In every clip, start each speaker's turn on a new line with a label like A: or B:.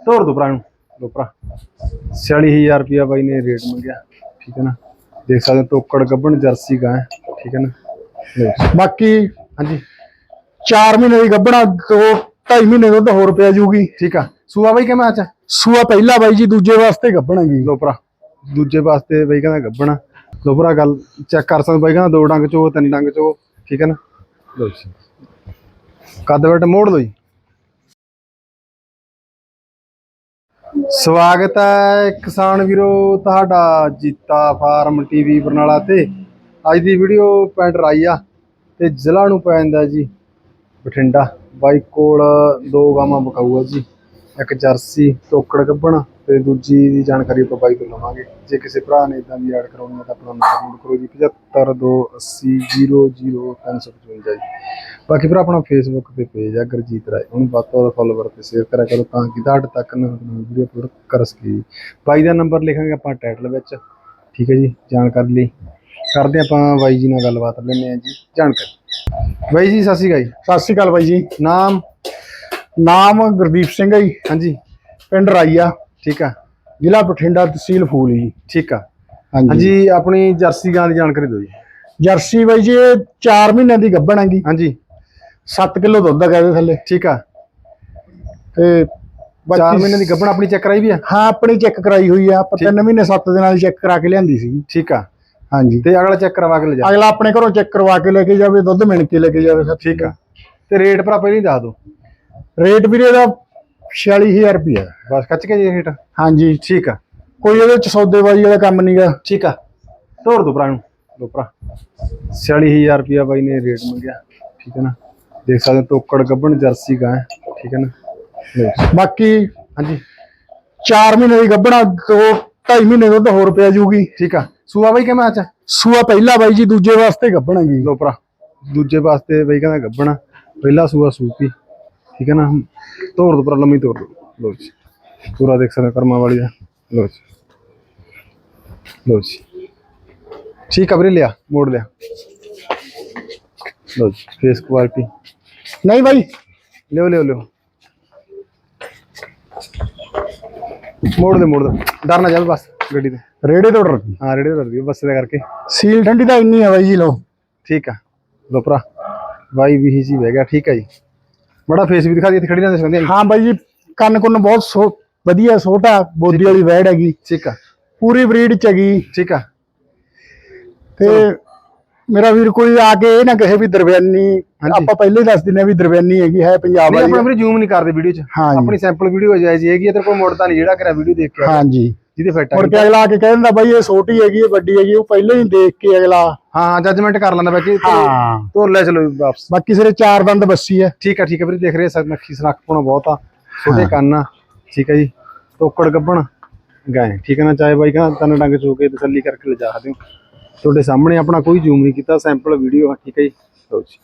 A: ਤੋਰ ਦੋ ਭਰਾ ਨੂੰ। ਦੋ ਭਰਾ। 46000 ਰੁਪਿਆ ਬਾਈ ਨੇ ਰੇਟ ਮੰਗਿਆ। ਠੀਕ ਹੈ ਨਾ? ਦੇਖ ਸਕਦੇ ਹੋ ਤੋਕੜ ਗੱਬਣ ਜਰਸੀ ਗਾਂ ਹੈ, ਠੀਕ ਹੈ ਨਾ? ਲਓ ਜੀ।
B: ਬਾਕੀ
A: ਹਾਂਜੀ।
B: 4 ਮਹੀਨੇ ਦੀ ਗੱਭਣਾ ਦੋ 2.5 ਮਹੀਨੇ ਦੁੱਧ ਹੋਰ ਪਿਆ ਜੂਗੀ
A: ਠੀਕ ਆ। ਸੂਆ ਬਾਈ ਕਿਵੇਂ ਆਚਾ
B: ਸੂਆ ਪਹਿਲਾ ਬਾਈ ਜੀ ਦੂਜੇ ਵਾਸਤੇ ਗੱਭਣਾਗੀ
A: ਲੋ ਭਰਾ। ਦੂਜੇ ਵਾਸਤੇ ਬਾਈ ਕਹਿੰਦਾ ਗੱਬਣਾ ਲੋ ਭਰਾ ਗੱਲ ਚੈੱਕ ਕਰ ਸਕਦੇ ਬਾਈ ਕਹਿੰਦਾ ਦੋ ਡੰਗ ਚੋ ਤਿੰਨ ਡੰਗ ਚੋ। ਠੀਕ ਹੈ ਨਾ? ਲੋ ਜੀ। ਕੱਦ ਵਟ ਮੋੜ ਲੋ ਜੀ। ਸਵਾਗਤ ਹੈ ਕਿਸਾਨ ਵੀਰੋ, ਤੁਹਾਡਾ ਜੀਤਾ ਫਾਰਮ ਟੀਵੀ ਬਰਨਾਲਾ ਤੇ। ਅੱਜ ਦੀ ਵੀਡੀਓ ਪਿੰਡ ਰਾਈਆ ਤੇ ਜ਼ਿਲ੍ਹਾ ਨੂੰ ਪੈ ਜਾਂਦਾ ਜੀ ਬਠਿੰਡਾ। ਬਾਈ ਕੋਲ ਦੋ ਗਾਵਾਂ ਬਕਾਊ ਜੀ। ਇੱਕ ਜਰਸੀ ਤੋਕੜ ਗੱਭਣ ਤੇ ਦੂਜੀ ਦੀ ਜਾਣਕਾਰੀ ਆਪਾਂ ਬਾਈ ਤੋਂ ਲਵਾਂਗੇ। ਜੇ ਕਿਸੇ ਭਰਾ ਨੇ ਇਦਾਂ ਦੀ ਐਡ ਕਰਾਉਣੀ ਹੈ ਤਾਂ ਆਪਣਾ ਨੰਬਰ ਨੋਟ ਕਰੋ ਜੀ 7528000355 ਜੀ। ਬਾਕੀ ਭਰਾ ਆਪਣਾ ਫੇਸਬੁੱਕ ਤੇ ਪੇਜ ਆ ਗੁਰਜੀਤ ਰਾਏ ਉਹਨੂੰ ਵੱਧ ਤੋਂ ਵੱਧ ਫੋਲੋਵਰ ਤੇ ਸ਼ੇਅਰ ਕਰਿਆ ਕਰੋ ਤਾਂ ਕਿ ਤੁਹਾਡੇ ਤੱਕ ਵੀਡੀਓ ਅਪਲੋਡ ਕਰ ਸਕੀਏ ਬਾਈ ਦਾ ਨੰਬਰ ਲਿਖਾਂਗੇ ਆਪਾਂ ਟਾਈਟਲ ਵਿੱਚ। ਠੀਕ ਹੈ ਜੀ ਜਾਣਕਾਰੀ ਲਈ। ਕਰਦੇ ਆਪਾਂ ਬਾਈ ਜੀ ਨਾਲ ਗੱਲਬਾਤ ਲੈਂਦੇ ਆ ਜੀ ਜਾਣਕਾਰੀ। ਬਾਈ ਜੀ ਸਤਿ ਸ਼੍ਰੀ ਅਕਾਲ ਜੀ।
B: ਸਤਿ ਸ਼੍ਰੀ ਅਕਾਲ ਬਾਈ ਜੀ।
A: ਨਾਮ?
B: ਨਾਮ ਗੁਰਦੀਪ ਸਿੰਘ ਹੈ ਜੀ।
A: ਹਾਂਜੀ।
B: ਪਿੰਡ ਰਾਈਆ
A: ਠੀਕ ਆ।
B: ਜ਼ਿਲ੍ਹਾ ਬਠਿੰਡਾ ਤਹਿਸੀਲ ਫੂਲ ਜੀ
A: ਠੀਕ ਆ।
B: ਹਾਂਜੀ।
A: ਆਪਣੀ ਜਰਸੀ ਗਾਂ ਦੀ ਜਾਣਕਾਰੀ ਦਿਓ ਜੀ।
B: ਜਰਸੀ ਬਾਈ ਜੀ ਇਹ 4 ਮਹੀਨਿਆਂ ਦੀ ਗੱਭਣ ਹੈਗੀ।
A: ਹਾਂਜੀ।
B: 7 ਕਿਲੋ ਦੁੱਧ ਹੈ ਇਹਦੇ ਥੱਲੇ
A: ਠੀਕ ਆ।
B: ਤੇ
A: 4
B: ਬਾਕੀ-
A: ਮਹੀਨੇ ਦੀ ਗੱਭਣ ਆਪਣੀ ਚੈੱਕ ਕਰਾਈ ਵੀ ਆ?
B: ਹਾਂ ਆਪਣੀ ਚੈੱਕ ਕਰਾਈ ਹੋਈ ਆ। ਆਪਾਂ 3 ਮਹੀਨੇ 7 ਦਿਨਾਂ ਦੀ ਚੈੱਕ ਕਰਾ ਕੇ ਲਿਆਂਦੀ ਸੀ।
A: ਠੀਕ ਆ।
B: ਹਾਂਜੀ।
A: ਤੇ ਅਗਲਾ ਚੈੱਕ ਕਰਵਾ ਕੇ ਲੈ ਜਾ।
B: ਅਗਲਾ ਆਪਣੇ ਘਰੋਂ ਚੈੱਕ ਕਰਵਾ ਕੇ ਲੈ ਕੇ ਜਾਵੇ ਦੁੱਧ ਮਿਣ ਕੇ ਲੈ ਕੇ ਜਾਵੇ ਸਰ।
A: ਠੀਕ ਆ। ਤੇ ਰੇਟ ਭਰਾ ਪਹਿਲਾਂ ਦੱਸ ਦਿਓ
B: ਰੇਟ ਵੀਰੇ ਦਾ 46000 ਰੁਪਇਆ
A: ਬਸ ਖੱਚ ਕੇ ਜੀ ਰੇਟ?
B: ਹਾਂਜੀ
A: ਠੀਕ ਆ।
B: ਕੋਈ ਇਹਦੇ ਚ ਸੌਦੇਬਾਜ਼ੀ ਵਾਲਾ ਕੰਮ ਨਹੀਂਗਾ
A: ਠੀਕ ਆ। ਤੋਰ ਦੋ ਭਰਾ ਨੂੰ। ਦੋ ਭਰਾ। 46000 ਰੁਪਿਆ ਬਾਈ ਨੇ ਰੇਟ ਮੰਗਿਆ। ਠੀਕ ਹੈ ਨਾ? ਦੇਖ ਸਕਦੇ ਹੋ ਤੋਕੜ ਗੱਭਣ ਜਰਸੀ ਗਾਂ ਠੀਕ ਹੈ ਨਾ।
B: ਬਾਕੀ
A: ਹਾਂਜੀ।
B: 4 ਮਹੀਨੇ ਦੀ ਗੱਭਣਾ ਦੋ 2.5 ਮਹੀਨੇ ਦੁੱਧ ਹੋਰ ਪਿਆ ਜੂਗੀ
A: ਠੀਕ ਆ। ਸੂਆ ਬਾਈ ਕਿਵੇਂ ਆਚਾ
B: ਸੂਆ ਪਹਿਲਾ ਬਾਈ ਜੀ ਦੂਜੇ ਵਾਸਤੇ ਗੱਭਣਾਗੀ
A: ਲੋ ਭਰਾ। ਦੂਜੇ ਵਾਸਤੇ ਬਈ ਕਹਿੰਦਾ ਗੱਬਣਾ। ਪਹਿਲਾ ਸੂਆ ਸੂਪੀ। ਠੀਕ ਹੈ ਨਾ? ਤੋੜ ਦੋ ਭਰਾ ਲੰਮੀ ਤੋੜ ਦੋ। ਲੋ ਜੀ। ਪੂਰਾ ਦੇਖ ਸਕਦੇ ਹੋ ਕਰਮਾਂ ਵਾਲੀ ਦਾ ਲੋ ਜੀ। ਲੋ ਜੀ। ਠੀਕ ਵੀਰੇ ਲਿਆ ਮੋੜ ਲਿਆ। ਲੋ ਜੀ ਫੇਸ ਕੁਆਲਿਟੀ
B: ਨਹੀਂ ਬਾਈ
A: ਲਿਓ ਲਿਓ ਲਿਓ। ਮੋੜ ਦੇ ਮੋੜ ਦੇ। ਡਰ ਨਾ ਜਾਵੇ ਬਸ ਗੱਡੀ ਤੇ।
B: ਰੇੜੇ ਤੋਂ ਡਰ
A: ਹਾਂ ਰੇੜੇ ਕਰ ਦਿਓ ਬੱਸ ਦਾ ਕਰਕੇ।
B: ਸੀਲ ਠੰਡੀ ਤਾਂ ਇੰਨੀ ਆ ਬਾਈ ਜੀ ਲੋ
A: ਠੀਕ ਆ। ਲੋ ਭਰਾ ਵਾਈ ਵੀ ਜੀ ਬਹਿ ਗਿਆ ਠੀਕ ਆ ਜੀ। ਬੜਾ ਫੇਸ ਵੀ ਦਿਖਾ ਦੀ ਇੱਥੇ ਖੜੀ ਰਹਿੰਦੇ ਸੰਦੇ
B: ਹਾਂ ਬਾਈ ਜੀ ਕੰਨ ਕੁੰਨ ਬਹੁਤ ਸੋ ਵਧੀਆ ਛੋਟਾ ਬੋਦੀ ਵਾਲੀ ਵੈੜ ਹੈਗੀ।
A: ਠੀਕ ਆ।
B: ਪੂਰੀ ਬਰੀਡ ਚ ਹੈਗੀ।
A: ਠੀਕ ਆ।
B: ਤੇ ਮੇਰਾ ਵੀਰ ਕੋਈ ਆ ਕੇ ਇਹ ਨਾ ਕਹੇ ਵੀ ਦਰਬਿਆਨੀ
A: ਹਾਂਜੀ।
B: ਆਪਾਂ ਪਹਿਲੇ ਹੀ ਦੱਸ ਦਿੰਨੇ ਆ ਵੀ ਦਰਬਿਆਨੀ ਹੈਗੀ ਹੈ ਪੰਜਾਬ ਵਾਲੀ।
A: ਵੀਰੇ ਜ਼ੂਮ ਨਹੀਂ ਕਰਦੇ ਵੀਡੀਓ 'ਚ।
B: ਹਾਂ।
A: ਆਪਣੀ ਸੈਂਪਲ ਵੀਡੀਓ ਜਾਇਜ਼ ਹੈਗੀ ਹੈ ਤੇ ਕੋਈ ਮੁੜਦਾ ਨਹੀਂ ਜਿਹੜਾ ਕਰਾ ਵੀਡੀਓ ਦੇਖ ਕੇ
B: ਹਾਂਜੀ।
A: ਜਿਹਦੇ ਫਿੱਟ ਆ।
B: ਮੁੜ ਕੇ ਅਗਲਾ ਆ ਕੇ ਕਹਿ ਦਿੰਦਾ ਬਾਈ ਇਹ ਛੋਟੀ ਹੈਗੀ ਇਹ ਵੱਡੀ ਹੈਗੀ ਉਹ ਪਹਿਲਾਂ ਹੀ ਦੇਖ ਕੇ ਅਗਲਾ
A: ਹਾਂ ਹਾਂ ਜੱਜਮੈਂਟ ਕਰ ਲੈਂਦਾ ਬਾਕੀ
B: ਹਾਂ।
A: ਤੋਰ ਲੈ ਚਲੋ ਵਾਪਸ।
B: ਬਾਕੀ ਸਿਰੇ ਚਾਰ ਦੰਦ ਬੱਸੀ ਹੈ।
A: ਠੀਕ ਆ ਠੀਕ ਆ ਵੀਰੇ ਦੇਖ ਰਹੇ ਸਰ ਨੱਖੀ ਸਨੱਖ ਪਾਉਣਾ ਬਹੁਤ ਆ। ਛੋਟੇ ਕੰਨ ਆ। ਠੀਕ ਆ ਜੀ। ਤੋਕੜ ਗੱਬਣ ਗਏ ਠੀਕ ਆ ਨਾ ਚਾਹੇ ਬਾਈ ਕਹਿੰਦਾ ਤਨ ਡੰਗ ਚੋ ਕੇ ਤਸੱਲੀ ਕਰਕੇ ਲਿਜਾ ਹੋ ਤੁਹਾਡੇ ਸਾਹਮਣੇ ਆਪਣਾ ਕੋਈ ਜ਼ੂਮ ਨਹੀਂ ਕੀਤਾ ਸੈਂਪਲ ਵੀਡੀਓ ਆ ਠੀਕ ਹੈ ਜੀ। ਲਓ ਜੀ।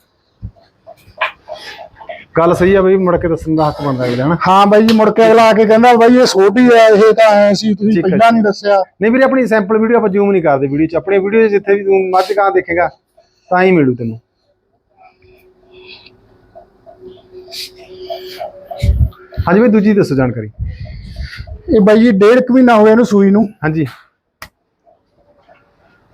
A: ਗੱਲ ਸਹੀ ਆ ਬਈ ਮੁੜ ਕੇ ਦੱਸਣ ਦਾ ਹੱਕ ਬਣਦਾ ਅਗਲੇ ਹਨਾ?
B: ਹਾਂ ਬਾਈ ਜੀ ਮੁੜ ਕੇ ਅਗਲਾ ਆ ਕੇ ਕਹਿੰਦਾ ਬਾਈ ਇਹ ਛੋਟੀ ਹੈ ਇਹ ਤਾਂ ਐ ਸੀ ਤੁਸੀਂ
A: ਠੀਕ
B: ਪਹਿਲਾਂ ਨਹੀਂ ਦੱਸਿਆ।
A: ਨਹੀਂ ਵੀਰੇ ਆਪਣੀ ਸੈਂਪਲ ਵੀਡੀਓ ਆਪਾਂ ਜ਼ੂਮ ਨਹੀਂ ਕਰਦੇ ਵੀਡੀਓ 'ਚ। ਆਪਣੀ ਵੀਡੀਓ ਜਿੱਥੇ ਵੀ ਤੂੰ ਮੱਝ ਕਾਂ ਦੇਖੇਗਾ ਤਾਂ ਹੀ ਮਿਲੂ ਤੈਨੂੰ। ਹਾਂਜੀ ਬਈ ਦੂਜੀ ਦੱਸੋ ਜਾਣਕਾਰੀ।
B: ਇਹ ਬਾਈ ਜੀ ਡੇਢ ਕੁ ਮਹੀਨਾ ਹੋ ਗਿਆ ਇਹਨੂੰ ਸੂਈ ਨੂੰ।
A: ਹਾਂਜੀ।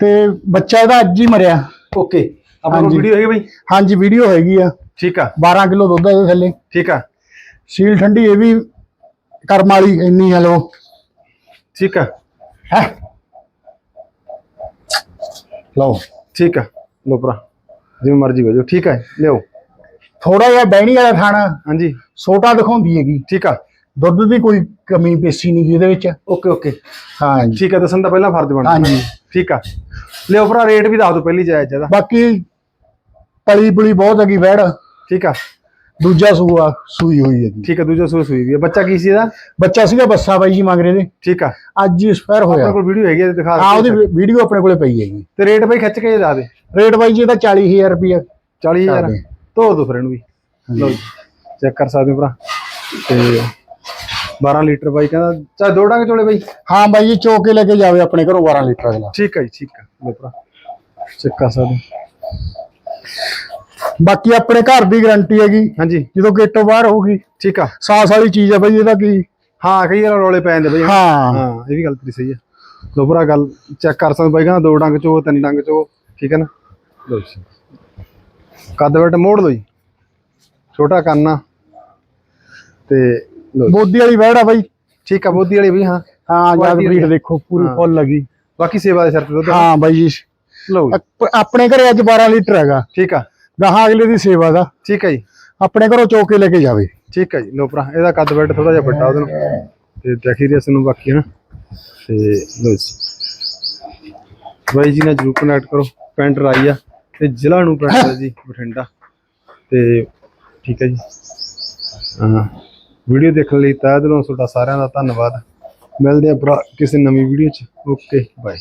B: ਤੇ ਬੱਚਾ ਇਹਦਾ ਅੱਜ ਹੀ ਮਰਿਆ।
A: ਓਕੇ। ਆਪਾਂ ਕੋਲ
B: ਹਾਂਜੀ।
A: ਵੀਡੀਓ ਹੈਗੀ ਬਈ?
B: ਹਾਂਜੀ ਵੀਡੀਓ ਹੈਗੀ ਆ।
A: ਠੀਕ ਆ।
B: 12 ਕਿਲੋ ਦੁੱਧ ਆ ਇਹਦੇ ਥੱਲੇ।
A: ਠੀਕ ਆ।
B: ਸੀਲ ਠੰਡੀ ਇਹ ਵੀ ਕਰਮ ਵਾਲੀ ਇੰਨੀ ਹੈ ਲੋ
A: ਠੀਕ ਆ।
B: ਹੈ? ਲਓ।
A: ਠੀਕ ਆ। ਲੋ ਭਰਾ ਜਿਵੇਂ ਮਰਜ਼ੀ ਭੇਜੋ ਠੀਕ ਆ ਲਿਓ
B: ਥੋੜਾ ਜਿਹਾ ਬਹਿਣੀ ਵਾਲਾ ਥਾਣਾ
A: ਹਾਂਜੀ।
B: ਛੋਟਾ ਦਿਖਾਉਂਦੀ ਹੈਗੀ।
A: ਠੀਕ ਆ।
B: ਦੁੱਧ ਦੀ ਕੋਈ ਕਮੀ ਪੇਸ਼ੀ ਨਹੀਂ ਇਹਦੇ ਵਿੱਚ।
A: Okay okay.
B: ਹਾਂਜੀ।
A: ਠੀਕ ਆ ਦੱਸਣ ਦਾ ਪਹਿਲਾਂ ਫਰਜ਼ ਬਣਦਾ।
B: ਹਾਂਜੀ।
A: ਠੀਕ ਆ। ਲਿਓ ਭਰਾ ਰੇਟ ਵੀ ਦੱਸ ਦਿਓ ਪਹਿਲੀ ਜਾਇਜ਼ ਜਦਾ
B: ਬਾਕੀ ਪਲੀ ਪੁਲੀ ਬਹੁਤ ਹੈਗੀ ਵੈੜ।
A: ਠੀਕ ਆ?
B: ਦੂਜਾ ਸੂਆ ਸੂਈ ਹੋਈ ਹੈਗੀ
A: ਠੀਕ ਆ ਦੂਜਾ ਸੂਆ ਸੂਈ ਵੀ ਆ ਬੱਚਾ ਕੀ ਸੀ ਇਹਦਾ?
B: ਬੱਚਾ ਸੀਗਾ ਬੱਸਾ ਬਾਈ ਜੀ ਮੰਗ ਰਹੇ ਨੇ।
A: ਠੀਕ ਆ।
B: ਅੱਜ ਹੀ ਐਕਸਪਾਇਰ ਹੋਇਆ।
A: ਆਪਣੇ ਕੋਲ ਵੀਡੀਓ ਹੈਗੀ ਆ ਦਿਖਾ
B: ਹਾਂ ਉਹਦੀ
A: ਦਿਓ।
B: ਵੀਡੀਓ ਆਪਣੇ ਕੋਲੇ ਪਈ ਹੈਗੀ
A: ਤੇ ਰੇਟ ਬਈ ਖਿੱਚ ਕੇ ਦੱਸ ਦੇ।
B: ਰੇਟ ਬਾਈ ਜੀ ਇਹਦਾ 40000 ਰੁਪਇਆ।
A: 40000
B: ਕਰਦੇ।
A: ਧੋ ਦੋ ਫਿਰ ਇਹਨੂੰ ਵੀ। ਲਓ ਚੈੱਕ ਕਰ ਸਕਦੇ ਹੋ ਭਰਾ। ਤੇ 12 ਲੀਟਰ ਬਾਈ ਕਹਿੰਦਾ ਚਾਹੇ ਦੋ ਡੰਗ ਚੋਲੇ ਬਾਈ।
B: ਹਾਂ ਬਾਈ ਜੀ ਚੋ ਕੇ ਲੈ ਕੇ ਜਾਵੇ ਆਪਣੇ ਘਰੋਂ 12 ਲੀਟਰ ਅਗਲਾ।
A: ਠੀਕ ਆ ਜੀ ਠੀਕ ਆ। ਲਓ ਭਰਾ ਚੈੱਕ ਕਰ ਸਕਦੇ ਹੋ।
B: ਬਾਕੀ ਆਪਣੇ ਘਰ ਦੀ ਗਾਰੰਟੀ ਹੈਗੀ।
A: ਹਾਂਜੀ।
B: ਜਦੋਂ ਗੇਟੋਂ ਬਾਹਰ ਹੋਊਗੀ
A: ਠੀਕ ਆ।
B: ਸਾਸ ਵਾਲੀ ਚੀਜ਼ ਹੈ ਬਾਈ ਇਹਦਾ ਕੀ?
A: ਹਾਂ ਕਈ ਵਾਰ ਰੌਲੇ ਪੈ ਜਾਂਦੇ ਬਈ।
B: ਹਾਂ।
A: ਹਾਂ ਇਹ ਵੀ ਗੱਲ ਤੇਰੀ ਸਹੀ ਹੈ ਲੋ ਭਰਾ ਗੱਲ ਚੈੱਕ ਕਰ ਸਕਦੇ ਬਾਈ ਕਹਿੰਦਾ ਦੋ ਡੰਗ ਚੋ ਤਿੰਨ ਡੰਗ ਚੋ ਠੀਕ ਹੈ ਨਾ? ਲੋ ਜੀ। ਕੱਦ ਵੱਟ ਮੋੜ ਲੋ ਜੀ। ਛੋਟਾ ਕੰਨਾ ਤੇ ਲਓ ਜੀ।
B: ਬੋਦੀ ਵਾਲੀ ਵਹਿੜਾ ਬਾਈ।
A: ਠੀਕ ਆ ਬੋਦੀ ਵਾਲੀ ਵੀ ਹਾਂ।
B: ਹਾਂ
A: ਕੁਆਲਿਟੀ
B: ਬਰੀਡ ਦੇਖੋ ਪੂਰੀ। ਫੁੱਲ ਲੱਗੀ
A: ਬਾਕੀ ਸੇਵਾ ਦੇ ਸਿਰ ਤੇ ਦੁੱਧ
B: ਹਾਂ ਬਾਈ ਜੀ।
A: ਲਓ
B: ਆਪਣੇ ਘਰੇ ਅੱਜ 12 ਲੀਟਰ ਹੈਗਾ।
A: ਠੀਕ ਆ।
B: ਗਾਹਾਂ ਅਗਲੇ ਦੀ ਸੇਵਾ ਦਾ।
A: ਠੀਕ ਹੈ ਜੀ।
B: ਆਪਣੇ ਘਰੋਂ ਚੋਕ ਕੇ ਲੈ ਕੇ ਜਾਵੇ।
A: ਠੀਕ ਹੈ ਜੀ। ਲੋ ਭਰਾ ਇਹਦਾ ਕੱਦ ਵੱਟ ਥੋੜਾ ਜਿਹਾ ਵੱਡਾ ਉਹਦੇ ਨਾਲ। ਤੇ ਦੇਖੀ ਰਿਆ ਨੂੰ ਬਾਕੀ ਹਨਾ? ਤੇ ਲੋ ਜੀ। ਬਾਈ ਜੀ ਨਾਲ ਜਰੂਰ ਕਨੈਕਟ ਕਰੋ। ਪਿੰਡ ਰਾਈ ਆ। ਤੇ ਜ਼ਿਲ੍ਹਾ ਨੂੰ ਪਿੰਡ ਦਾ ਜੀ ਬਠਿੰਡਾ। ਤੇ ਠੀਕ ਹੈ ਜੀ। ਹਾਂ। ਵੀਡੀਓ ਦੇਖਣ ਲਈ ਤਹਿ ਦਿਲੋਂ ਤੁਹਾਡਾ ਸਾਰਿਆਂ ਦਾ ਧੰਨਵਾਦ। ਮਿਲਦੇ ਆ ਭਰਾ ਕਿਸੇ ਨਵੀਂ ਵੀਡੀਓ ਚ। Okay bye.